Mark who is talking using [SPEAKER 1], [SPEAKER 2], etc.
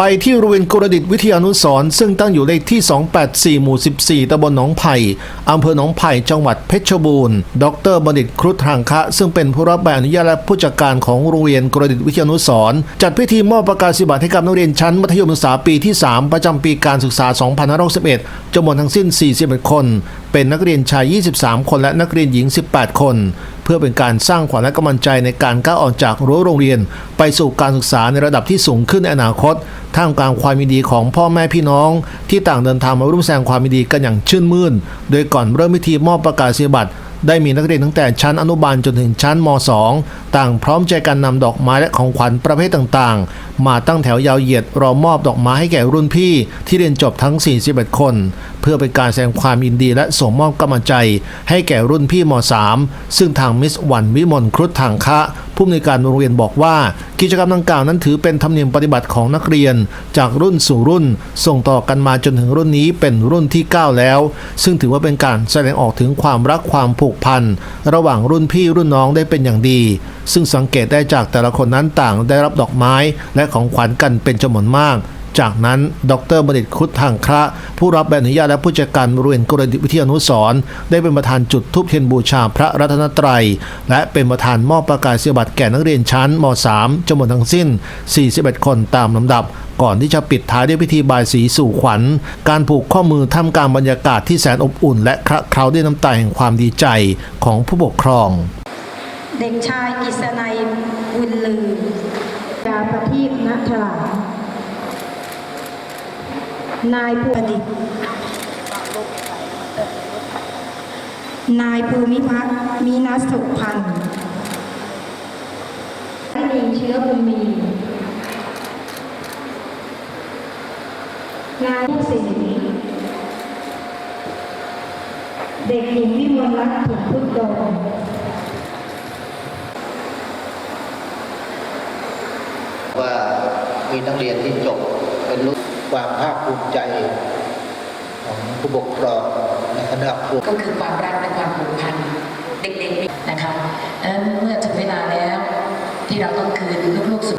[SPEAKER 1] ไปที่โรงเรียนกรดิตวิทยานุสร์ซึ่งตั้งอยู่เลขที่ 284 หมู่ 14 ตำบลหนองไผ่อำเภอหนองไผ่ จังหวัดเพชรบูรณ์ ดรบัณฑิตครุฑทางคะ ซึ่งเป็นผู้รับใบอนุญาตและผู้จัดการของโรงเรียนกรดิตวิทยานุสร์จัดพิธีมอบประกาศนียบัตรให้กับนักเรียนชั้นมัธยมศึกษาปีที่ 3 ประจำปีการศึกษา 2561จำนวนทั้งสิ้น 41 คนเป็นนักเรียนชาย 23 คนและนักเรียนหญิง 18 คน เพื่อเป็นการสร้างขวัญและกำลังใจในการก้าวออกจากรั้วโรงเรียน ไปสู่การศึกษาในระดับที่สูงขึ้นในอนาคต ท่ามกลางความมีดีของพ่อแม่พี่น้อง ที่ต่างเดินทางมาร่วมแสดงความมีดีกันอย่างชื่นมื่น โดยก่อนเริ่มพิธีมอบประกาศเสียบัตร ได้มีนักเรียนตั้งแต่ชั้นอนุบาลจนถึงชั้นม .2 ต่างพร้อมใจกันนำดอกไม้และของขวัญประเภทต่างๆ มาตั้งแถวยาวเหยียดรอมอบดอกไม้ให้แก่รุ่นพี่ ที่เรียนจบทั้ง 41 คน เพื่อเป็นการแสดงความยินดีและส่งมอบกำลังใจ ให้แก่รุ่นพี่ม .3 ซึ่งทางมิสวันวิมลครุฑทางคะ ผู้อำนวยการโรงเรียนบอกว่า กิจกรรมดังกล่าวนั้นถือเป็นธรรมเนียมปฏิบัติของนักเรียน จากรุ่นสู่รุ่น ส่งต่อกันมาจนถึงรุ่นนี้เป็นรุ่นที่ 9 แล้ว ซึ่งถือว่าเป็นการแสดงออกถึงความรักความผูกพันระหว่างรุ่นพี่รุ่นน้องได้เป็นอย่างดี ซึ่งสังเกตได้จากแต่ละคนนั้นต่างได้รับดอกไม้และของขวัญกันเป็นจำนวนมาก จากนั้นดรบัณฑิตครุฑทางคระ ผู้รับใบอนุญาตและผู้จัดการโรงเรียนกรดิตวิทยานุสรได้เป็นประธานจุดทูปเทียนบูชาพระรัตนตรัย และเป็นประธานมอบประกาศนียบัตรแก่นักเรียนชั้นม .3 จำนวนทั้งสิ้น 41 คนตามลำดับ ก่อนที่จะปิดท้ายด้วยพิธีบายสีสู่ขวัญ การผูกข้อมือท่ามกลางบรรยากาศที่แสนอบอุ่น และคละเคล้าด้วยน้ำตาแห่งความดีใจของผู้ปกครอง
[SPEAKER 2] เด็กชายกิษณัยบุญลือ
[SPEAKER 3] ดาประทีปณฉลา นายภูประดินายภูมิพัฒน์มีนัสสุพันธ์ไม่มีเชื้อบุญมี นายผู้สิริเด็กหญิงวิมลรัตน์ถุงพุทธโดม
[SPEAKER 4] ว่ามีนักเรียนที่จบ ความภาคภูมิใจของผู้ปกครองในคณะครู
[SPEAKER 5] ก็คือความรักและความผูกพันเด็กๆนะคะดังนั้นเมื่อถึงเวลาแล้วที่เราต้องคืนลูกๆสุด